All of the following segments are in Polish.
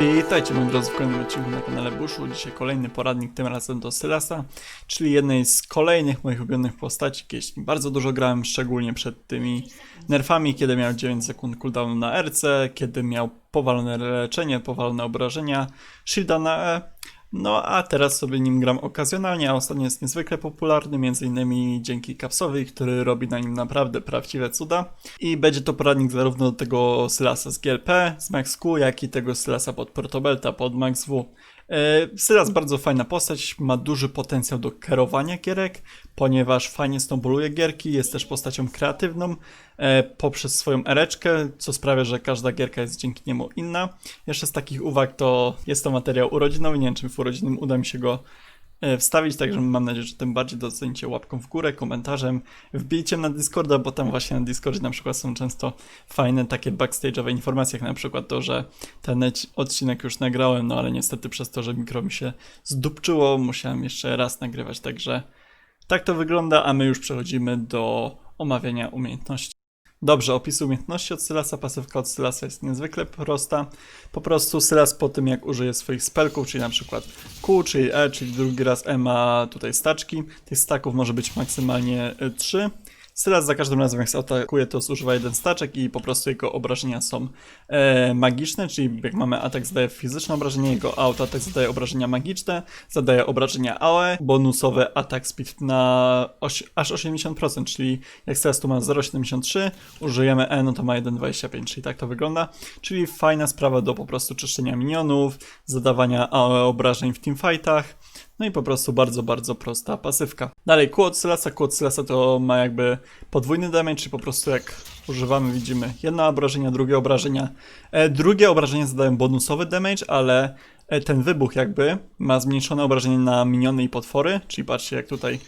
Witajcie moi drodzy w kolejnym odcinku na kanale Bushu. Dzisiaj kolejny poradnik, tym razem do Sylasa, czyli jednej z kolejnych moich ulubionych postaci, kiedyś bardzo dużo grałem, szczególnie przed tymi nerfami, kiedy miał 9 sekund cooldownu na RC, kiedy miał powalone leczenie, powalone obrażenia, shielda na E. No a teraz sobie nim gram okazjonalnie, a ostatnio jest niezwykle popularny, między innymi dzięki Capsowi, który robi na nim naprawdę prawdziwe cuda. I będzie to poradnik zarówno do tego Sylasa z GLP, z Max Q, jak i tego Sylasa pod Protobelta, pod Max W. E, Sylas bardzo fajna postać, ma duży potencjał do kierowania gierek, ponieważ fajnie snowballuje gierki, jest też postacią kreatywną e, poprzez swoją ereczkę, co sprawia, że każda gierka jest dzięki niemu inna. Jeszcze z takich uwag to jest to materiał urodzinowy, nie wiem czy w urodzinnym uda mi się go wstawić, także mam nadzieję, że tym bardziej docenicie łapką w górę, komentarzem, wbijcie na Discorda, bo tam właśnie na Discordzie na przykład są często fajne takie backstage'owe informacje, jak na przykład to, że ten ec- odcinek już nagrałem, no ale niestety przez to, że mikro mi się zdupczyło, musiałem jeszcze raz nagrywać, także tak to wygląda, a my już przechodzimy do omawiania umiejętności. Dobrze, opis umiejętności od Sylasa, pasywka od Sylasa jest niezwykle prosta. Po prostu Sylas po tym jak użyje swoich spelków, czyli na przykład Q, czyli E, czyli drugi raz E ma tutaj staczki. Tych staków może być maksymalnie 3. Sylas za każdym razem jak atakuje to zużywa jeden staczek i po prostu jego obrażenia są e, magiczne, czyli jak mamy atak zadaje fizyczne obrażenie, jego autoatak zadaje obrażenia magiczne, zadaje obrażenia AOE, bonusowy atak speed na aż 80%, czyli jak Sylas tu ma 0,73, użyjemy E, no to ma 1,25, czyli tak to wygląda, czyli fajna sprawa do po prostu czyszczenia minionów, zadawania AOE obrażeń w teamfightach, no i po prostu bardzo, bardzo prosta pasywka. Dalej, Sylasa. Q od Sylasa to ma jakby podwójny damage, czyli po prostu jak używamy, widzimy jedno obrażenia, drugie obrażenia. E, drugie obrażenia zadają bonusowy damage, ale e, ten wybuch jakby ma zmniejszone obrażenie na miniony i potwory, czyli patrzcie jak tutaj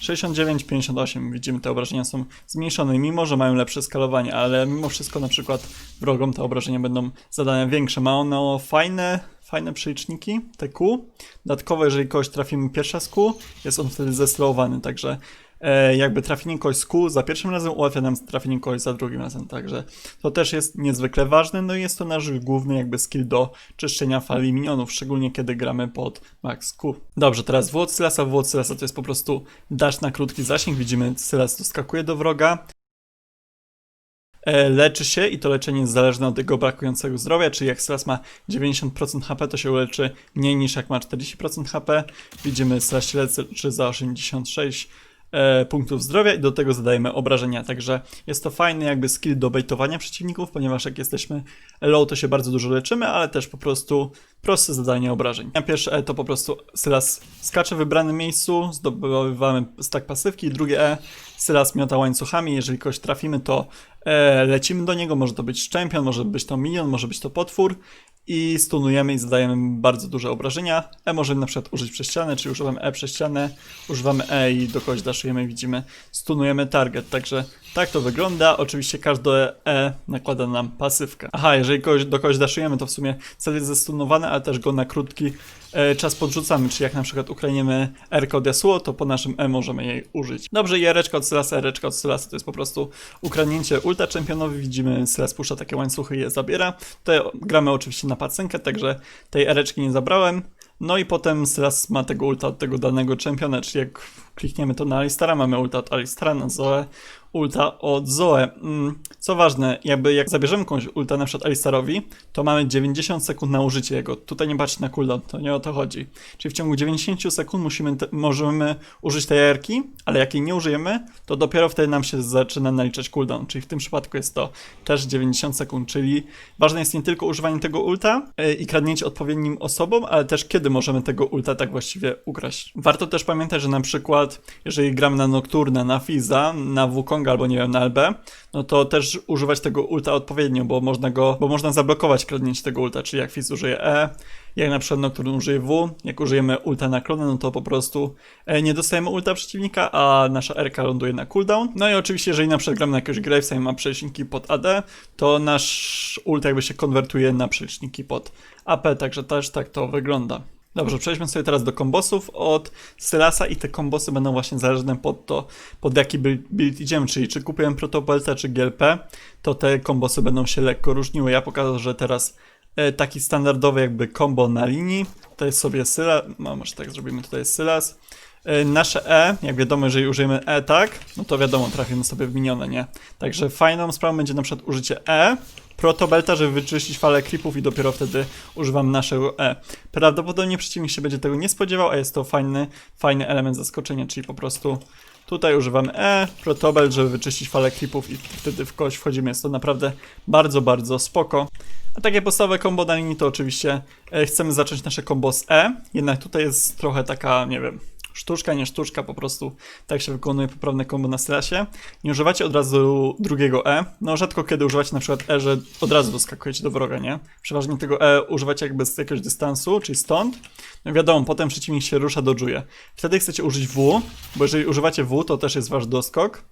69, 58, widzimy te obrażenia są zmniejszone, mimo że mają lepsze skalowanie, ale mimo wszystko na przykład wrogom te obrażenia będą zadania większe. Ma ono fajne, fajne przeliczniki, te Q. Dodatkowo, jeżeli kogoś trafimy pierwsza z Q, jest on wtedy zeslowowany, także e, jakby trafienie kogoś z Q za pierwszym razem ułatwia nam trafienie kogoś za drugim razem, także to też jest niezwykle ważne, no i jest to nasz główny jakby skill do czyszczenia fali minionów, szczególnie kiedy gramy pod max Q. Dobrze, teraz Włod Sylasa, Włod Sylasa to jest po prostu dash na krótki zasięg, widzimy Sylas doskakuje do wroga, e, leczy się i to leczenie jest zależne od jego brakującego zdrowia, czyli jak Sylas ma 90% HP, to się uleczy mniej niż jak ma 40% HP. Widzimy, Sylas się leczy za 86 e, punktów zdrowia i do tego zadajemy obrażenia, także jest to fajny jakby skill do baitowania przeciwników, ponieważ jak jesteśmy low, to się bardzo dużo leczymy, ale też po prostu proste zadanie obrażeń. Na pierwsze E to po prostu Sylas skacze w wybranym miejscu, zdobywamy stack pasywki, drugie E Sylas miota łańcuchami, jeżeli kogoś trafimy, to e, lecimy do niego, może to być czempion, może być to minion, może być to potwór i stunujemy i zadajemy bardzo duże obrażenia. E możemy na przykład użyć przez ścianę, czyli używamy E przez ścianę, używamy E i do kogoś daszujemy widzimy, stunujemy target, także tak to wygląda. Oczywiście każde E nakłada nam pasywkę. Aha, jeżeli kogoś, do kogoś daszujemy, to w sumie cel jest zestunowany, ale też go na krótki e, czas podrzucamy, czyli jak na przykład ukradniemy R od Yasuo, to po naszym E możemy jej użyć. Dobrze, i Ereczka od Sylasa, Ereczka od Sylasa to jest po prostu ukradnięcie ulta czempionowi, widzimy Sylas puszcza takie łańcuchy i je zabiera. Tutaj gramy oczywiście na pacynkę, także tej Ereczki nie zabrałem. No i potem Sylas ma tego ulta od tego danego czempiona, czyli jak klikniemy to na Alistara, mamy ulta od Alistara na Zoe, ulta od Zoe. Mm, Co ważne, jakby jak zabierzemy komuś ulta na przykład Alistarowi, to mamy 90 sekund na użycie jego. Tutaj nie patrzcie na cooldown, to nie o to chodzi. Czyli w ciągu 90 sekund musimy możemy użyć tej jarki, ale jak jej nie użyjemy, to dopiero wtedy nam się zaczyna naliczać cooldown. Czyli w tym przypadku jest to też 90 sekund, czyli ważne jest nie tylko używanie tego ulta yy, i kradnięcie odpowiednim osobom, ale też kiedy możemy tego ulta tak właściwie ukraść. Warto też pamiętać, że na przykład jeżeli gramy na Nocturne, na Fiza, na Wukonga albo nie wiem, na LB, no to też używać tego ulta odpowiednio, bo można go, bo można zablokować kradnięcie tego ulta, czyli jak Fiz użyje E, jak na przykład Nocturne użyje W, jak użyjemy ulta na klonę, no to po prostu e, nie dostajemy ulta przeciwnika, a nasza RK ląduje na cooldown. No i oczywiście, jeżeli na przykład gramy na jakiegoś Gravesa i ma przeliczniki pod AD, to nasz ult jakby się konwertuje na przeliczniki pod AP, także też tak to wygląda. Dobrze, przejdźmy sobie teraz do kombosów od Sylasa i te kombosy będą właśnie zależne pod to, pod jaki build, idziemy, czyli czy kupujemy Protopelta czy GLP, to te kombosy będą się lekko różniły. Ja pokażę, że teraz e, taki standardowy jakby combo na linii. To jest sobie Sylas, no może tak zrobimy, tutaj jest Sylas. E, Nasze E, jak wiadomo, jeżeli użyjemy E tak, no to wiadomo, trafimy sobie w minione, nie? Także fajną sprawą będzie na przykład użycie E, protobelta, żeby wyczyścić falę creepów i dopiero wtedy używam naszego E. Prawdopodobnie przeciwnik się będzie tego nie spodziewał, a jest to fajny, fajny element zaskoczenia, czyli po prostu tutaj używamy E, protobelt, żeby wyczyścić falę creepów i wtedy w kość wchodzimy. Jest to naprawdę bardzo, bardzo spoko. A takie podstawowe combo na linii to oczywiście e, chcemy zacząć nasze combo z E, jednak tutaj jest trochę taka, nie wiem, sztuczka, nie sztuczka, po prostu tak się wykonuje poprawne combo na Sylasie. Nie używacie od razu drugiego E. No rzadko kiedy używacie na przykład E, że od razu doskakujecie do wroga, nie? Przeważnie tego E używacie jakby z jakiegoś dystansu, czyli stąd. No wiadomo, potem przeciwnik się rusza, dodżuje. Wtedy chcecie użyć W, bo jeżeli używacie W, to też jest wasz doskok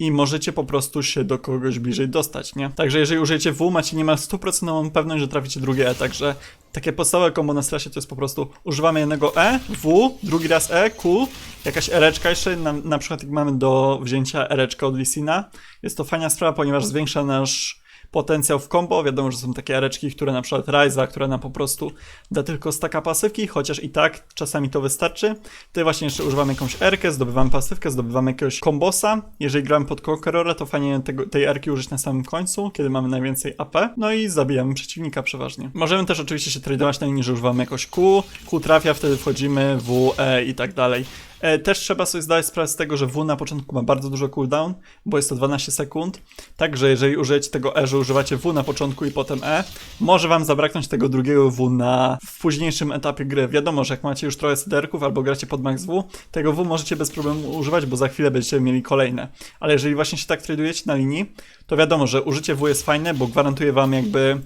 i możecie po prostu się do kogoś bliżej dostać, nie? Także jeżeli użyjecie W, macie niemal stuprocentową pewność, że traficie drugie E, także takie podstawowe kombo na strasie to jest po prostu używamy jednego E, W, drugi raz E, Q, jakaś ereczka jeszcze, na, na przykład jak mamy do wzięcia ereczka od Lisina. Jest to fajna sprawa, ponieważ zwiększa nasz potencjał w combo. Wiadomo, że są takie ereczki, które na przykład Ryza, która nam po prostu da tylko staka pasywki, chociaż i tak czasami to wystarczy. Tutaj właśnie jeszcze używamy jakąś erkę, zdobywamy pasywkę, zdobywamy jakiegoś kombosa. Jeżeli gramy pod Conquerora, to fajnie tego, tej erki użyć na samym końcu, kiedy mamy najwięcej AP. No i zabijamy przeciwnika przeważnie. Możemy też oczywiście się tradować na linii, że używamy jakoś Q, Q trafia, wtedy wchodzimy, W, E i tak dalej. E, Też trzeba sobie zdać sprawę z tego, że W na początku ma bardzo dużo cooldown, bo jest to 12 sekund. Także jeżeli użyjecie tego E, że używacie W na początku i potem E, może wam zabraknąć tego drugiego W na w późniejszym etapie gry. Wiadomo, że jak macie już trochę sederków albo gracie pod max W, tego W możecie bez problemu używać, bo za chwilę będziecie mieli kolejne. Ale jeżeli właśnie się tak tradujecie na linii, to wiadomo, że użycie W jest fajne, bo gwarantuje wam jakby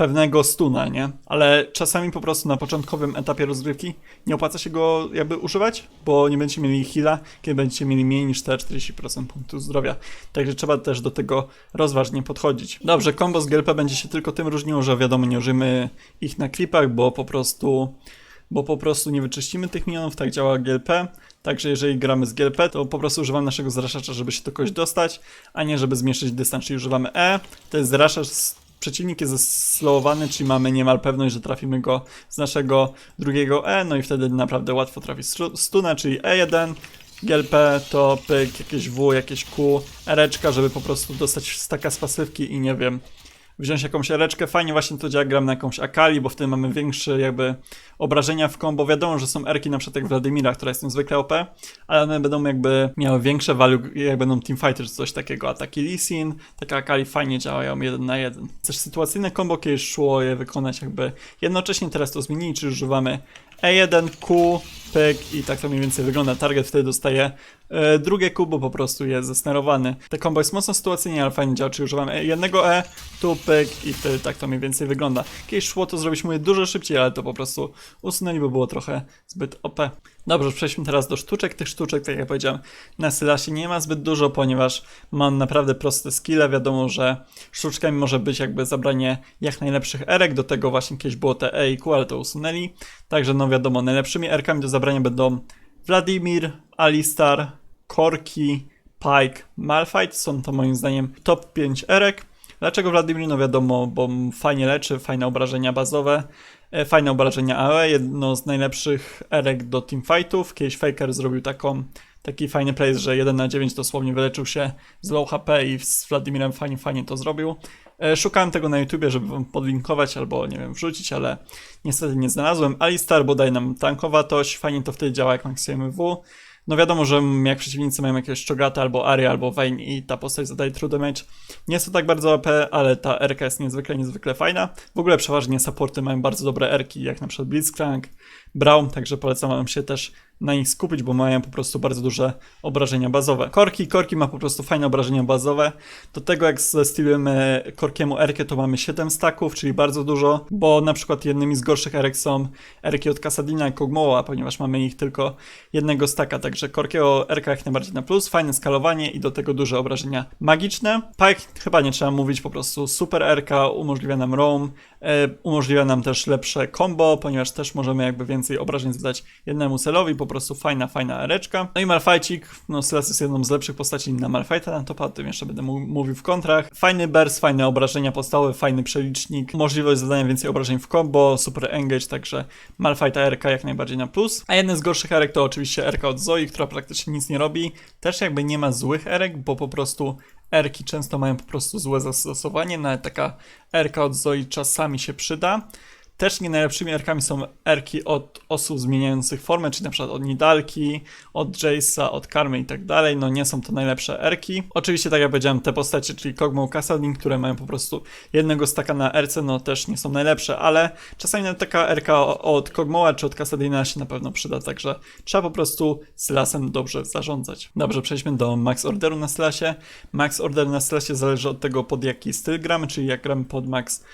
pewnego stuna, nie? Ale czasami po prostu na początkowym etapie rozgrywki nie opłaca się go jakby używać, bo nie będziecie mieli heala, kiedy będziecie mieli mniej niż te 40% punktu zdrowia. Także trzeba też do tego rozważnie podchodzić. Dobrze, combo z GLP będzie się tylko tym różniło, że wiadomo, nie użyjmy ich na klipach, bo po prostu bo po prostu nie wyczyścimy tych minionów, tak działa GLP. Także jeżeli gramy z GLP, to po prostu używamy naszego zraszacza, żeby się do kogoś dostać, a nie żeby zmniejszyć dystans, czyli używamy E, to jest zraszacz, przeciwnik jest zeslowowany, czyli mamy niemal pewność, że trafimy go z naszego drugiego E, no i wtedy naprawdę łatwo trafi stru- stuna, czyli E1, GLP to pyk, jakieś W, jakieś Q, ereczka, żeby po prostu dostać staka z pasywki i nie wiem, wziąć jakąś ereczkę. Fajnie właśnie to działa, gram na jakąś Akali, bo wtedy mamy większe jakby obrażenia w combo. Wiadomo, że są erki na przykład jak Wladimira, która jest niezwykle OP, ale one będą jakby miały większe value, jak będą teamfighters, coś takiego. Ataki Lee Sin, taka Akali fajnie działają jeden na jeden. Też sytuacyjne combo kiedyś szło je wykonać jakby jednocześnie, teraz to zmienili, czyli używamy E1, Q, pyk i tak to mniej więcej wygląda. Target wtedy dostaje e, drugie Q, bo po prostu jest zesnerowany. Te combo jest mocno sytuacyjnie, ale fajnie działa, czyli używamy e- jednego E, tu pyk i wtedy tak to mniej więcej wygląda. Kiedyś szło to zrobić mówię dużo szybciej, ale to po prostu usunęli, bo było trochę zbyt OP. Dobrze, przejdźmy teraz do sztuczek. Tych sztuczek, tak jak powiedziałem, na Sylasie nie ma zbyt dużo, ponieważ mam naprawdę proste skille. Wiadomo, że sztuczkami może być jakby zabranie jak najlepszych erek. Do tego właśnie kiedyś było te E i Q, ale to usunęli. Także no wiadomo, najlepszymi erkami do zabrania będą Wladimir, Alistar, Korki, Pike, Malphite. Są to moim zdaniem top 5 erek. Dlaczego Wladimir? No wiadomo, bo fajnie leczy, fajne obrażenia bazowe, e, fajne obrażenia AOE, jedno z najlepszych erek do teamfightów. Kiedyś Faker zrobił taką, taki fajny place, że 1 na 9 dosłownie wyleczył się z low HP i z Wladimirem fajnie, fajnie to zrobił. E, Szukałem tego na YouTubie, żeby wam podlinkować albo, nie wiem, wrzucić, ale niestety nie znalazłem. Alistar, bo daje nam tankowatość, fajnie to wtedy działa, jak maksujemy W. No wiadomo, że jak przeciwnicy mają jakiegoś Chogata albo Aria albo Vayne i ta postać zadaje true damage. Nie jest to tak bardzo OP, ale ta RK jest niezwykle, niezwykle fajna. W ogóle przeważnie supporty mają bardzo dobre Rki, jak na przykład Blitzcrank, Braum, także polecam wam się też na nich skupić, bo mają po prostu bardzo duże obrażenia bazowe. Korki, Korki ma po prostu fajne obrażenia bazowe. Do tego jak zestylujemy Korkiemu Erkę, to mamy 7 staków, czyli bardzo dużo, bo na przykład jednymi z gorszych Erek są Erki od Kasadina i Kogmoła, ponieważ mamy ich tylko jednego staka, także Korkiego Erka jak najbardziej na plus, fajne skalowanie i do tego duże obrażenia magiczne. Pike chyba nie trzeba mówić, po prostu super Erka, umożliwia nam roam, e, umożliwia nam też lepsze combo, ponieważ też możemy jakby więcej obrażeń zadać jednemu celowi, po prostu fajna, fajna ereczka. No i Malfajcik, no Sylas jest jedną z lepszych postaci na Malfajta na topa, o tym jeszcze będę mówił w kontrach. Fajny burst, fajne obrażenia podstawowe, fajny przelicznik, możliwość zadania więcej obrażeń w combo, super engage, także Malfajta RK jak najbardziej na plus. A jeden z gorszych erek to oczywiście RK od Zoi, która praktycznie nic nie robi. Też jakby nie ma złych erek, bo po prostu erki często mają po prostu złe zastosowanie, nawet taka erka od Zoi czasami się przyda. Też nie najlepszymi erkami są erki od osób zmieniających formę, czyli na przykład od Nidalki, od Jace'a, od Karmy i tak dalej. No nie są to najlepsze erki. Oczywiście, tak jak powiedziałem, te postacie, czyli Kog'Maw, Kassadin, które mają po prostu jednego staka na erce, no też nie są najlepsze, ale czasami nawet taka erka od Kog'Mawa czy od Kassadina się na pewno przyda, także trzeba po prostu Sylasem dobrze zarządzać. Dobrze, przejdźmy do max orderu na Sylasie. Max order na Sylasie zależy od tego, pod jaki styl gramy, czyli jak gramy pod max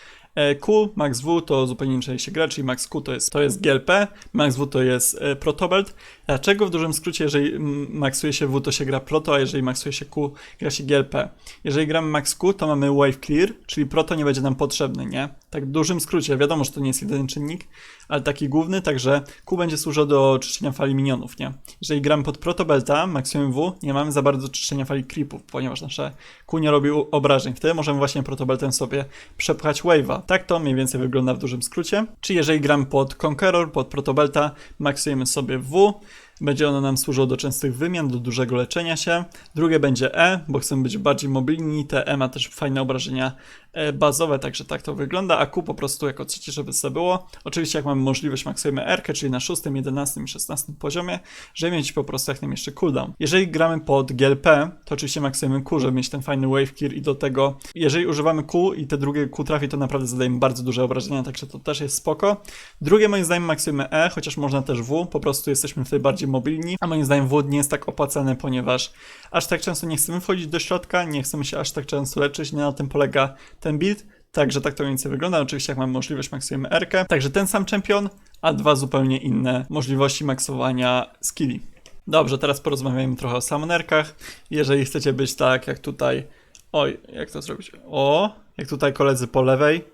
Q, Max W to zupełnie inaczej się gra, czyli Max Q to jest, to jest GLP, Max W to jest e, Protobelt. Dlaczego w dużym skrócie, jeżeli maksuje się W, to się gra Proto, a jeżeli maksuje się Q, gra się GLP? Jeżeli gramy Max Q, to mamy Wave Clear, czyli Proto nie będzie nam potrzebny, nie? Tak w dużym skrócie, wiadomo, że to nie jest jedyny czynnik, ale taki główny, także Q będzie służył do czyszczenia fali minionów, nie? Jeżeli gramy pod Protobelta, maksujemy W, nie mamy za bardzo czyszczenia fali creepów, ponieważ nasze Q nie robi obrażeń. Wtedy możemy właśnie Protobeltem sobie przepchać wave'a. Tak to mniej więcej wygląda w dużym skrócie. Czy jeżeli gramy pod Conqueror, pod Protobelta, maksujemy sobie W, będzie ono nam służyło do częstych wymian, do dużego leczenia się. Drugie będzie E, bo chcemy być bardziej mobilni. Te E ma też fajne obrażenia e, bazowe, także tak to wygląda. A Q po prostu jako trzecie, żeby to było. Oczywiście jak mamy możliwość, maksujemy R, czyli na 6, 11 i 16 poziomie, żeby mieć po prostu jak najmniejszy cooldown. Jeżeli gramy pod GLP, to oczywiście maksujemy Q, żeby mieć ten fajny wave clear i do tego, jeżeli używamy Q i te drugie Q trafi, to naprawdę zadajemy bardzo duże obrażenia, także to też jest spoko. Drugie moim zdaniem maksujemy E, chociaż można też W, po prostu jesteśmy wtedy bardziej mobilni, a moim zdaniem W nie jest tak opłacalne, ponieważ aż tak często nie chcemy wchodzić do środka, nie chcemy się aż tak często leczyć, nie na tym polega ten build. Także tak to mniej więcej wygląda. Oczywiście jak mamy możliwość maksujemy R. -kę. Także ten sam czempion, a dwa zupełnie inne możliwości maksowania skilli. Dobrze, teraz porozmawiajmy trochę o summonerkach. Jeżeli chcecie być tak jak tutaj... Oj, jak to zrobić? O, jak tutaj koledzy po lewej,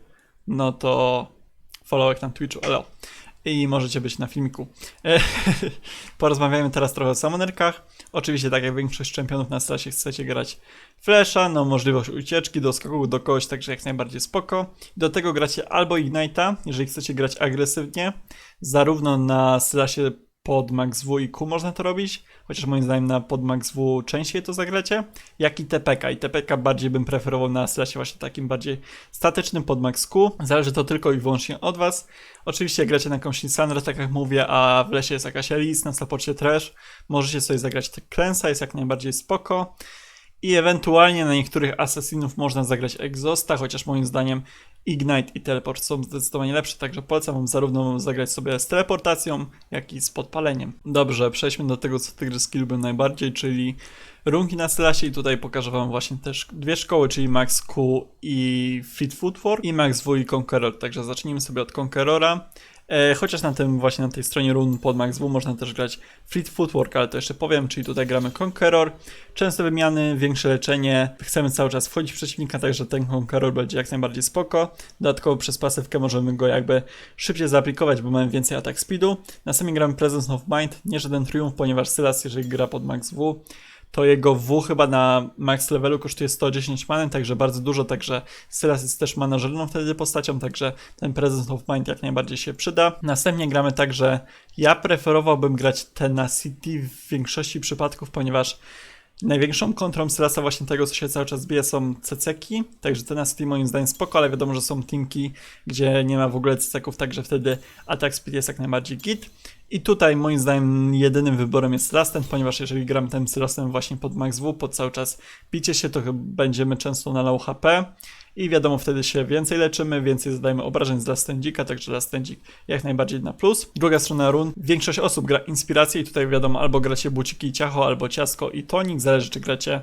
no to followek na Twitchu, elo. I możecie być na filmiku. Porozmawiajmy teraz trochę o summonerkach. Oczywiście, tak jak większość czempionów na stracie chcecie grać Flasha, no możliwość ucieczki, doskoku do kogoś, także jak najbardziej spoko. Do tego gracie albo Ignite'a, jeżeli chcecie grać agresywnie, zarówno na Slashie pod Max W i Q można to robić, chociaż moim zdaniem na pod Max W częściej to zagracie, jak i TPK. I TPK bardziej bym preferował na Slashie właśnie takim bardziej statycznym pod Max Q. Zależy to tylko i wyłącznie od Was. Oczywiście gracie na jakąś Lisandrę, tak jak mówię, a w lesie jest jakaś Elise, na supporcie Trash, możecie sobie zagrać Klęsa, jest jak najbardziej spoko. I ewentualnie na niektórych asesinów można zagrać Exhausta, chociaż moim zdaniem Ignite i Teleport są zdecydowanie lepsze, także polecam wam zarówno zagrać sobie z teleportacją, jak i z podpaleniem. Dobrze, przejdźmy do tego, co Tygrys lubię najbardziej, czyli runki na Sylasie i tutaj pokażę wam właśnie też dwie szkoły, czyli Max Q i Fit Footwork i Max W i Conqueror, także zacznijmy sobie od Conquerora. E, chociaż na tym właśnie na tej stronie run pod Max W można też grać Fleet Footwork, ale to jeszcze powiem, czyli tutaj gramy Conqueror, częste wymiany, większe leczenie, chcemy cały czas wchodzić w przeciwnika, także ten Conqueror będzie jak najbardziej spoko. Dodatkowo przez pasywkę możemy go jakby szybciej zaaplikować, bo mamy więcej atak speedu. Następnie gramy Presence of Mind, nie żaden triumf, ponieważ Sylas, jeżeli gra pod Max W, to jego W chyba na max levelu kosztuje 110 many, także bardzo dużo, także Sylas jest też manażerną wtedy postacią, także ten Presence of Mind jak najbardziej się przyda. Następnie gramy tak, że ja preferowałbym grać Tenacity w większości przypadków, ponieważ Największą kontrą Sylasa właśnie tego, co się cały czas bije, są ceceki, także Tenacity moim zdaniem spoko, ale wiadomo, że są teamki, gdzie nie ma w ogóle ceceków, także wtedy atak speed jest jak najbardziej git. I tutaj moim zdaniem jedynym wyborem jest Lastent, ponieważ jeżeli gram tym Sylasem właśnie pod max W, pod cały czas bicie się, to będziemy często na low HP i wiadomo, wtedy się więcej leczymy, więcej zadajemy obrażeń z Lastendika, także Lastendzik jak najbardziej na plus. Druga strona run, większość osób gra inspirację i tutaj wiadomo, albo gracie buciki ciacho, albo ciasko i tonik, zależy czy gracie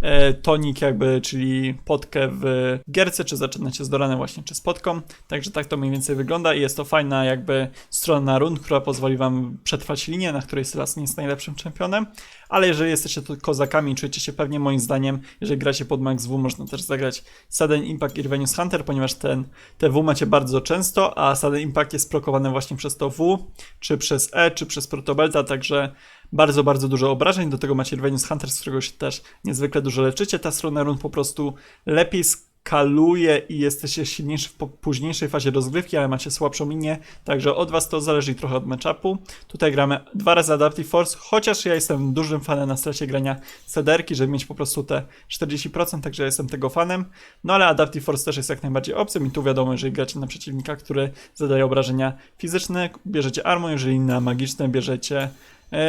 e, tonik jakby, czyli potkę w gierce, czy zaczynacie z Doranem właśnie, czy z potką, także tak to mniej więcej wygląda i jest to fajna jakby strona run, która pozwoli wam wam przetrwać linię, na której Sylas nie jest najlepszym czempionem, ale jeżeli jesteście tu kozakami i czujecie się pewnie, moim zdaniem, jeżeli gracie pod Max W, można też zagrać Sudden Impact i Revenus Hunter, ponieważ ten, te W macie bardzo często, a Sudden Impact jest prokowany właśnie przez to W, czy przez E, czy przez Protobelta, także bardzo, bardzo dużo obrażeń. Do tego macie Revenus Hunter, z którego się też niezwykle dużo leczycie. Ta strona run po prostu lepiej skaluje i jesteście silniejszy w późniejszej fazie rozgrywki, ale macie słabszą linię, także od was to zależy trochę od matchupu. Tutaj gramy dwa razy Adaptive Force, chociaż ja jestem dużym fanem na stracie grania sederki, żeby mieć po prostu te 40%, także jestem tego fanem. No ale Adaptive Force też jest jak najbardziej opcją i tu wiadomo, jeżeli gracie na przeciwnika, który zadaje obrażenia fizyczne, bierzecie armor, jeżeli na magiczne bierzecie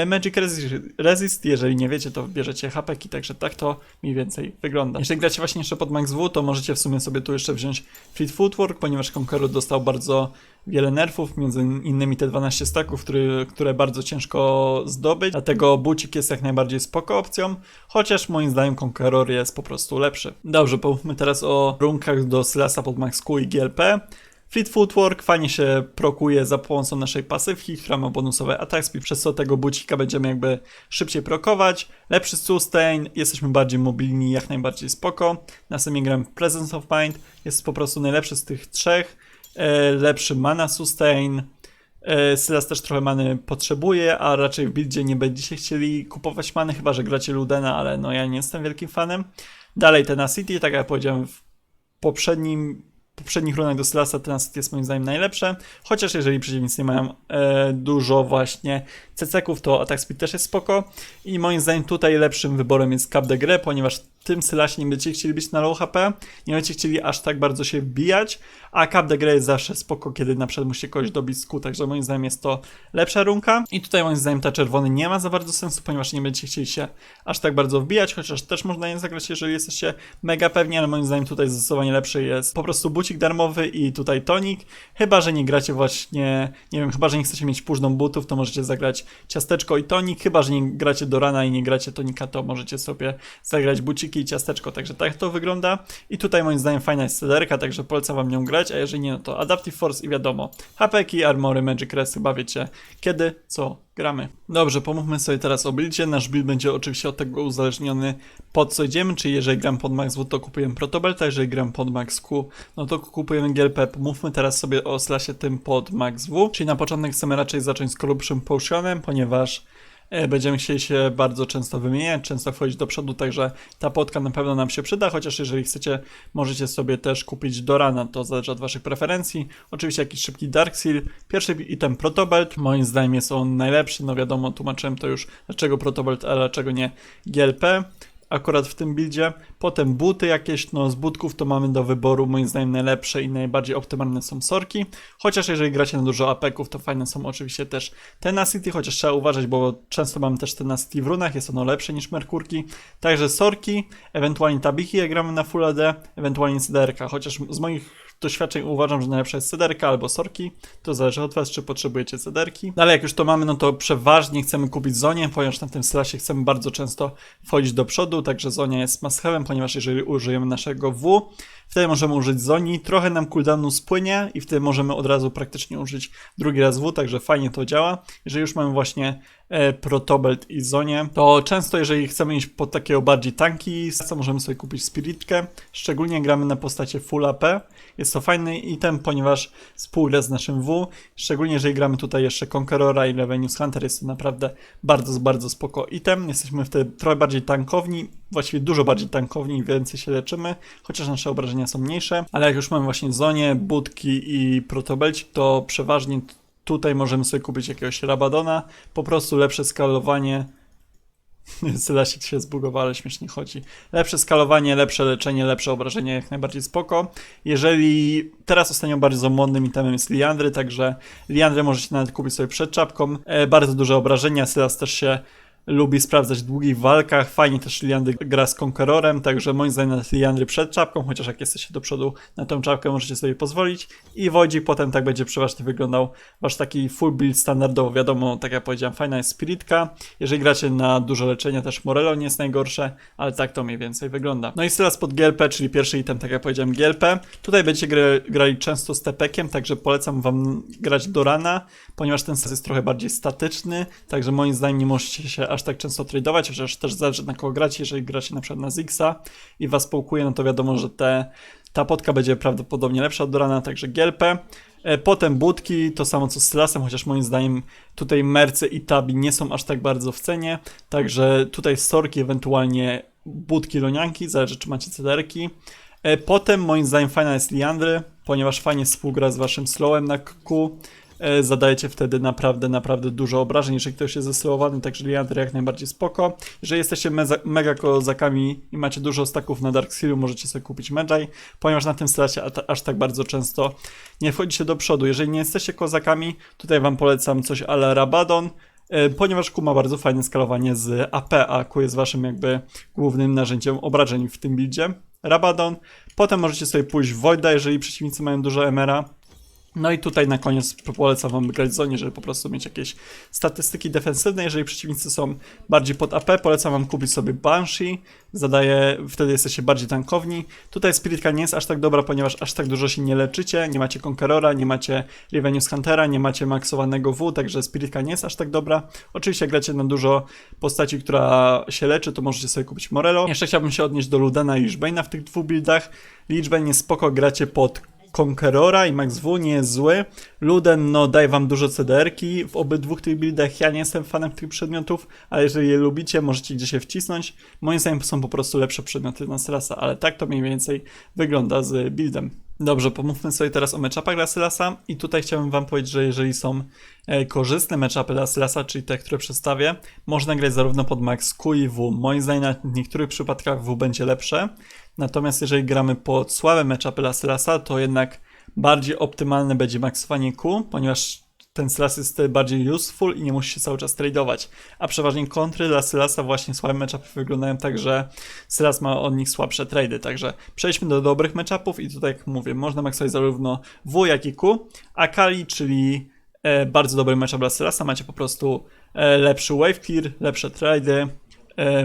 Magic Resist, jeżeli nie wiecie, to bierzecie hapeki, także tak to mniej więcej wygląda. Jeżeli gracie właśnie jeszcze pod Max W, to możecie w sumie sobie tu jeszcze wziąć Fleet Footwork, ponieważ Conqueror dostał bardzo wiele nerfów, między innymi te 12 staków, które bardzo ciężko zdobyć, dlatego bucik jest jak najbardziej spoko opcją, chociaż moim zdaniem Conqueror jest po prostu lepszy. Dobrze, pomówmy teraz o runkach do Sylasa pod Max Q i GLP. Fleet Footwork fajnie się prokuje za pomocą naszej pasywki, która ma bonusowe attack speed, przez co tego bucika będziemy jakby szybciej prokować. Lepszy sustain, jesteśmy bardziej mobilni, jak najbardziej spoko. Następnie gram Presence of Mind, jest po prostu najlepszy z tych trzech. E, lepszy mana sustain. E, Sylas też trochę many potrzebuje, a raczej w buildzie nie będziecie chcieli kupować many, chyba że gracie Ludena, ale no ja nie jestem wielkim fanem. Dalej Tenacity, tak jak powiedziałem w poprzednim poprzednich runach do Sylasa Tenacity jest moim zdaniem najlepsze, chociaż jeżeli przeciwnicy mają e, dużo właśnie CC-ków, to attack speed też jest spoko. I moim zdaniem tutaj lepszym wyborem jest Cap de Grę, ponieważ w tym Sylasie nie będziecie chcieli być na low HP, nie będziecie chcieli aż tak bardzo się wbijać, a Cap de Grę jest zawsze spoko, kiedy na przykład musicie kogoś dobić Q, także moim zdaniem jest to lepsza runka. I tutaj moim zdaniem ta czerwony nie ma za bardzo sensu, ponieważ nie będziecie chcieli się aż tak bardzo wbijać, chociaż też można je zagrać, jeżeli jesteście mega pewni, ale moim zdaniem tutaj zdecydowanie lepszy jest po prostu bucik darmowy i tutaj tonik, chyba, że nie gracie właśnie, nie wiem, chyba, że nie chcecie mieć późną butów, to możecie zagrać ciasteczko i tonik, chyba, że nie gracie do rana i nie gracie tonika, to możecie sobie zagrać buciki i ciasteczko, także tak to wygląda i tutaj moim zdaniem fajna jest cederka, także polecam wam nią grać, a jeżeli nie, no to Adaptive Force i wiadomo, hapeki, armory, magic rest, chyba wiecie kiedy, co gramy. Dobrze, pomówmy sobie teraz o buildzie. Nasz build będzie oczywiście od tego uzależniony pod co idziemy, czyli jeżeli gram pod Max W, to kupujemy Protobelta, jeżeli gram pod Max Q, no to kupujemy GLP. Pomówmy teraz sobie o slasie tym pod Max W, czyli na początek chcemy raczej zacząć z Corruption Potionem, ponieważ e, Będziemy chcieli się bardzo często wymieniać, często wchodzić do przodu, także ta potka na pewno nam się przyda, chociaż jeżeli chcecie, możecie sobie też kupić do rana, to zależy od waszych preferencji. Oczywiście jakiś szybki Dark Seal. Pierwszy item Protobelt, moim zdaniem jest on najlepszy, no wiadomo, tłumaczyłem to już, dlaczego Protobelt, a dlaczego nie GLP akurat w tym buildzie. Potem buty jakieś, no z butków to mamy do wyboru moim zdaniem najlepsze i najbardziej optymalne są sorki. Chociaż jeżeli gracie na dużo apeków, to fajne są oczywiście też Tenacity, chociaż trzeba uważać, bo często mamy też Tenacity w runach, jest ono lepsze niż Merkurki. Także sorki, ewentualnie tabiki jak gramy na Full AD, ewentualnie CDRK, chociaż z moich doświadczeń uważam, że najlepsza jest cederka albo sorki. To zależy od Was, czy potrzebujecie cederki. No ale jak już to mamy, no to przeważnie chcemy kupić Zonię, ponieważ na tym slasie chcemy bardzo często wchodzić do przodu, także Zonia jest must have'em, ponieważ jeżeli użyjemy naszego W, wtedy możemy użyć Zoni, trochę nam cooldownu spłynie i wtedy możemy od razu praktycznie użyć drugi raz W, także fajnie to działa. Jeżeli już mamy właśnie Protobelt i Zonię, to często jeżeli chcemy iść pod takiego bardziej tanki, to możemy sobie kupić Spiritkę, szczególnie gramy na postacie Full AP. Jest to fajny item, ponieważ współgra z naszym W, szczególnie jeżeli gramy tutaj jeszcze Conquerora i Revenus Hunter, jest to naprawdę bardzo, bardzo spoko item. Jesteśmy wtedy trochę bardziej tankowni, właściwie dużo bardziej tankowni więcej się leczymy, chociaż nasze obrażenia są mniejsze, ale jak już mamy właśnie Zonie, Budki i Protobelci, to przeważnie tutaj możemy sobie kupić jakiegoś Rabadona, po prostu lepsze skalowanie, Sylasik się zbugował, ale śmiesznie chodzi. Lepsze skalowanie, lepsze leczenie, lepsze obrażenie, jak najbardziej spoko. Jeżeli teraz ostatnio bardzo modnym itemem jest Liandry, także Liandry możecie nawet kupić sobie przed czapką. E, bardzo duże obrażenia, Sylas też się lubi sprawdzać w długich walkach. Fajnie też Liandry gra z Conquerorem, także moim zdaniem Liandry przed czapką, chociaż jak jesteście do przodu na tą czapkę możecie sobie pozwolić. I Wodzik potem tak będzie przeważnie wyglądał wasz taki full build standardowo. Wiadomo, tak jak powiedziałem, fajna jest Spiritka. Jeżeli gracie na dużo leczenia, też Morello nie jest najgorsze, ale tak to mniej więcej wygląda. No i Sylas pod GLP, czyli pierwszy item, tak jak powiedziałem, GLP. Tutaj będziecie gra, grali często z tepekiem, także polecam wam grać do rana, ponieważ ten Sylas jest trochę bardziej statyczny, także moim zdaniem nie możecie się aż tak często tradeować, chociaż też zależy na kogo gracie. Jeżeli gracie na przykład na Zixa i was połkuje, no to wiadomo, że te, ta potka będzie prawdopodobnie lepsza od Dorana, także GLP. E, Potem budki, to samo co z Sylasem, chociaż moim zdaniem tutaj Mercy i Tabi nie są aż tak bardzo w cenie, także tutaj Storki, ewentualnie budki, lonianki, zależy czy macie cederki. E, Potem moim zdaniem fajna jest Liandry, ponieważ fajnie współgra z waszym slowem na Q. E, Zadajecie wtedy naprawdę, naprawdę dużo obrażeń, jeżeli ktoś jest zeslowowany, także Liandry jak najbardziej spoko. Jeżeli jesteście mega kozakami i macie dużo staków na Dark Sealu, możecie sobie kupić Magi, ponieważ na tym stracie aż tak bardzo często nie wchodzicie do przodu. Jeżeli nie jesteście kozakami, tutaj wam polecam coś ala Rabadon, e, ponieważ Q ma bardzo fajne skalowanie z AP, a Q jest waszym jakby głównym narzędziem obrażeń w tym buildzie. Rabadon. Potem możecie sobie pójść w Voida, jeżeli przeciwnicy mają dużo MR-a. No i tutaj na koniec polecam wam grać zonie, żeby po prostu mieć jakieś statystyki defensywne. Jeżeli przeciwnicy są bardziej pod AP, polecam wam kupić sobie Banshee. Zadaje, wtedy jesteście bardziej tankowni. Tutaj Spiritka nie jest aż tak dobra, ponieważ aż tak dużo się nie leczycie. Nie macie Conquerora, nie macie Revenius Huntera, nie macie maksowanego W, także Spiritka nie jest aż tak dobra. Oczywiście gracie na dużo postaci, która się leczy, to możecie sobie kupić Morello. Jeszcze chciałbym się odnieść do Ludena i Lichbane'a w tych dwóch buildach. Lichbane jest spoko, gracie pod Conquerora i Max W nie jest zły. Luden, no daje wam dużo CDR-ki w obydwu tych buildach. Ja nie jestem fanem tych przedmiotów, ale jeżeli je lubicie, możecie gdzieś się wcisnąć. Moim zdaniem są po prostu lepsze przedmioty na Sylasa, ale tak to mniej więcej wygląda z buildem. Dobrze, pomówmy sobie teraz o matchupach dla Sylasa i tutaj chciałbym wam powiedzieć, że jeżeli są e, korzystne matchupy dla Sylasa, czyli te, które przedstawię, można grać zarówno pod max Q i W. Moim zdaniem w niektórych przypadkach W będzie lepsze, natomiast jeżeli gramy pod słabe matchupy dla Sylasa, to jednak bardziej optymalne będzie maksowanie Q, ponieważ ten Sylas jest bardziej useful i nie musi się cały czas tradeować. A przeważnie kontry dla Sylasa właśnie słabe matchupy wyglądają tak, że Sylas ma od nich słabsze trady. Także przejdźmy do dobrych matchupów i tutaj jak mówię, można maksować zarówno W jak i Q. Akali, czyli e, bardzo dobry matchup dla Sylasa, macie po prostu e, lepszy wave clear, lepsze trady,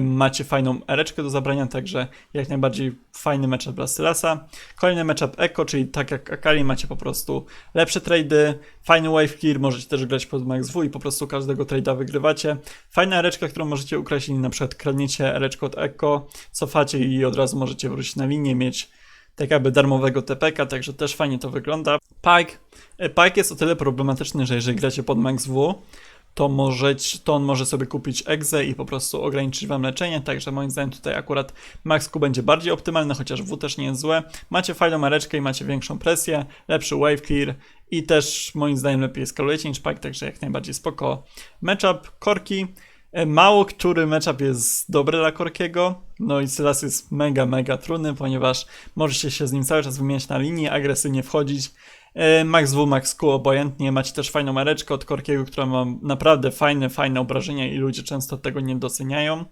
macie fajną ereczkę do zabrania, także jak najbardziej fajny matchup dla Sylasa. Kolejny matchup Echo, czyli tak jak Akali macie po prostu lepsze trady, fajny wave clear, możecie też grać pod max W i po prostu każdego trade'a wygrywacie. Fajna ereczka, którą możecie ukraść, na przykład kradniecie ereczkę od Echo, cofacie i od razu możecie wrócić na linię, mieć tak jakby darmowego TPK, także też fajnie to wygląda. Pike. E, Pike jest o tyle problematyczny, że jeżeli gracie pod max W, to, możecie, to on może sobie kupić egzę i po prostu ograniczyć wam leczenie, także moim zdaniem tutaj akurat Max Q będzie bardziej optymalny, chociaż W też nie jest złe. Macie fajną mareczkę i macie większą presję, lepszy wave clear i też moim zdaniem lepiej skalujecie niż Pike, także jak najbardziej spoko. Matchup Korki. E, Mało który matchup jest dobry dla Korkiego, no i Sylas jest mega, mega trudny, ponieważ możecie się z nim cały czas wymieniać na linii, agresywnie wchodzić. E, Max W, Max Q obojętnie, macie też fajną mareczkę od Korkiego, która ma naprawdę fajne, fajne obrażenia i ludzie często tego nie doceniają.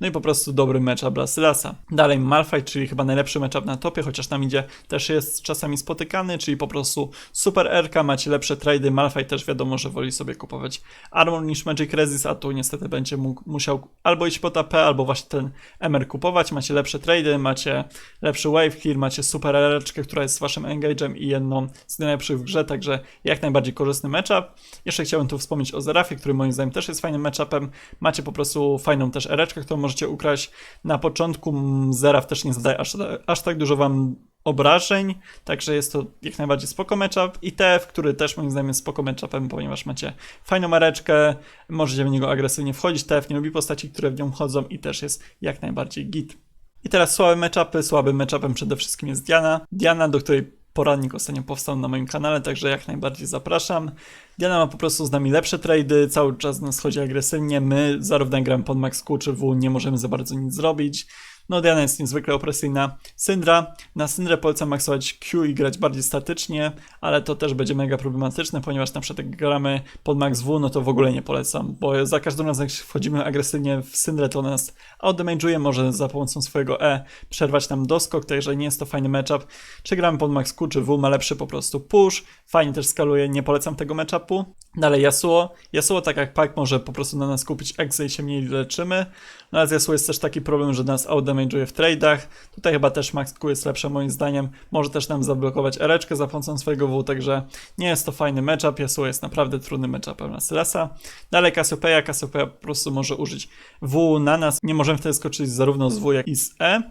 No i po prostu dobry matchup dla Sylasa. Dalej Malphite, czyli chyba najlepszy matchup na topie, chociaż tam idzie też jest czasami spotykany, czyli po prostu super RK, macie lepsze trady. Malphite też wiadomo, że woli sobie kupować armor niż Magic Resist, a tu niestety będzie mógł, musiał albo iść po AP, albo właśnie ten MR kupować. Macie lepsze trady, macie lepszy wave clear, macie super RK, która jest waszym engage'em i jedną z najlepszych w grze, także jak najbardziej korzystny matchup. Jeszcze chciałem tu wspomnieć o Zerafie, który moim zdaniem też jest fajnym matchupem. Macie po prostu fajną też ereczkę, którą możecie ukraść. Na początku Zeraf też nie zadaje aż, aż tak dużo wam obrażeń, także jest to jak najbardziej spoko matchup. I TF, który też moim zdaniem jest spoko matchupem, ponieważ macie fajną mareczkę, możecie w niego agresywnie wchodzić. TF nie lubi postaci, które w nią wchodzą i też jest jak najbardziej git. I teraz słabe matchupy. Słabym matchupem przede wszystkim jest Diana. Diana, do której poradnik ostatnio powstał na moim kanale, także jak najbardziej zapraszam. Diana ma po prostu z nami lepsze trady, cały czas nas chodzi agresywnie, my zarówno gramy pod max Q czy W nie możemy za bardzo nic zrobić. No Diana jest niezwykle opresyjna. Syndra. Na Syndrę polecam maksować Q i grać bardziej statycznie, ale to też będzie mega problematyczne, ponieważ na przykład jak gramy pod max W, no to w ogóle nie polecam, bo za każdym razem jak wchodzimy agresywnie w Syndrę, to nas outdamage'uje, może za pomocą swojego E przerwać nam doskok, także nie jest to fajny matchup. Czy gramy pod max Q, czy W, ma lepszy po prostu push, fajnie też skaluje, nie polecam tego matchupu. Dalej Yasuo. Yasuo tak jak Pack może po prostu na nas kupić exe i się mniej leczymy, no ale z Yasuo jest też taki problem, że nas outdamage'uje w trade'ach. Tutaj chyba też Max Q jest lepsze moim zdaniem. Może też nam zablokować ereczkę za pomocą swojego W, także nie jest to fajny matchup. Yasuo jest naprawdę trudny matchupem na Sylasa. Dalej Cassiopeia. Cassiopeia po prostu może użyć W na nas. Nie możemy wtedy skoczyć zarówno z W, jak i z E.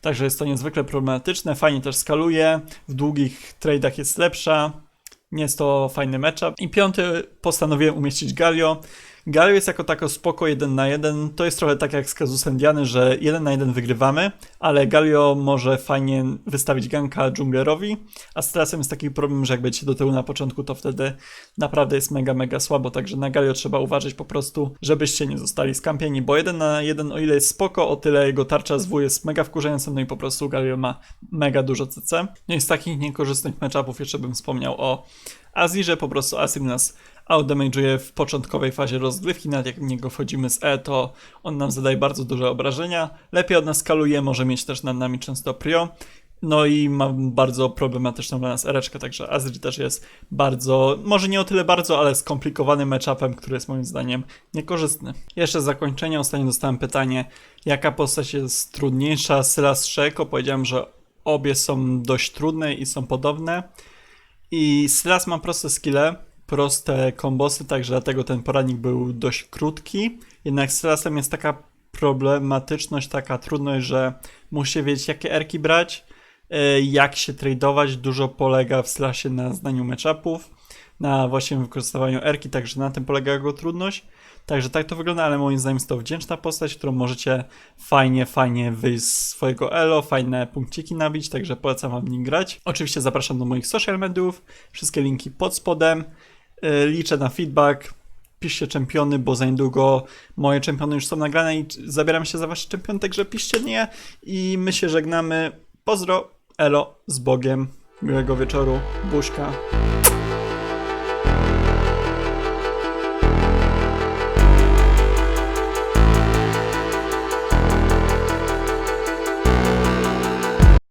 Także jest to niezwykle problematyczne. Fajnie też skaluje. W długich trade'ach jest lepsza. Nie jest to fajny matchup. I piąty postanowiłem umieścić Galio. Galio jest jako tako spoko 1 na 1. To jest trochę tak jak z Kazusem Diany, że 1 na 1 wygrywamy, ale Galio może fajnie wystawić ganka dżunglerowi, a z Trasem jest taki problem, że jak będziecie do tyłu na początku, to wtedy naprawdę jest mega, mega słabo, także na Galio trzeba uważać po prostu, żebyście nie zostali skampieni, bo 1 na 1 o ile jest spoko, o tyle jego tarcza z W jest mega wkurzająca, no i po prostu Galio ma mega dużo CC. No i z takich niekorzystnych matchupów jeszcze bym wspomniał o Azirze, po prostu Azir nas outdamage'uje w początkowej fazie rozgrywki, nawet jak w niego wchodzimy z E, to on nam zadaje bardzo duże obrażenia. Lepiej od nas skaluje, może mieć też nad nami często prio. No i ma bardzo problematyczną dla nas ereczkę, także Azir też jest bardzo, może nie o tyle bardzo, ale skomplikowanym matchupem, który jest moim zdaniem niekorzystny. Jeszcze z zakończenia ostatnio dostałem pytanie, jaka postać jest trudniejsza, Sylas czy Eko? Powiedziałem, że obie są dość trudne i są podobne. I Sylas ma proste skille, proste kombosy, także dlatego ten poradnik był dość krótki. Jednak z Sylasem jest taka problematyczność, taka trudność, że musi wiedzieć jakie erki brać, y, jak się tradeować. Dużo polega w Sylasie na znaniu matchupów, na właśnie wykorzystywaniu erki, także na tym polega jego trudność. Także tak to wygląda, ale moim zdaniem jest to wdzięczna postać, którą możecie fajnie, fajnie wyjść z swojego elo, fajne punkciki nabić, także polecam wam nim grać. Oczywiście zapraszam do moich social mediów, wszystkie linki pod spodem. Yy, Liczę na feedback, piszcie czempiony, bo za niedługo moje czempiony już są nagrane i zabieram się za wasze czempiony, także piszcie nie i my się żegnamy. Pozdro, elo, z Bogiem, miłego wieczoru, buźka.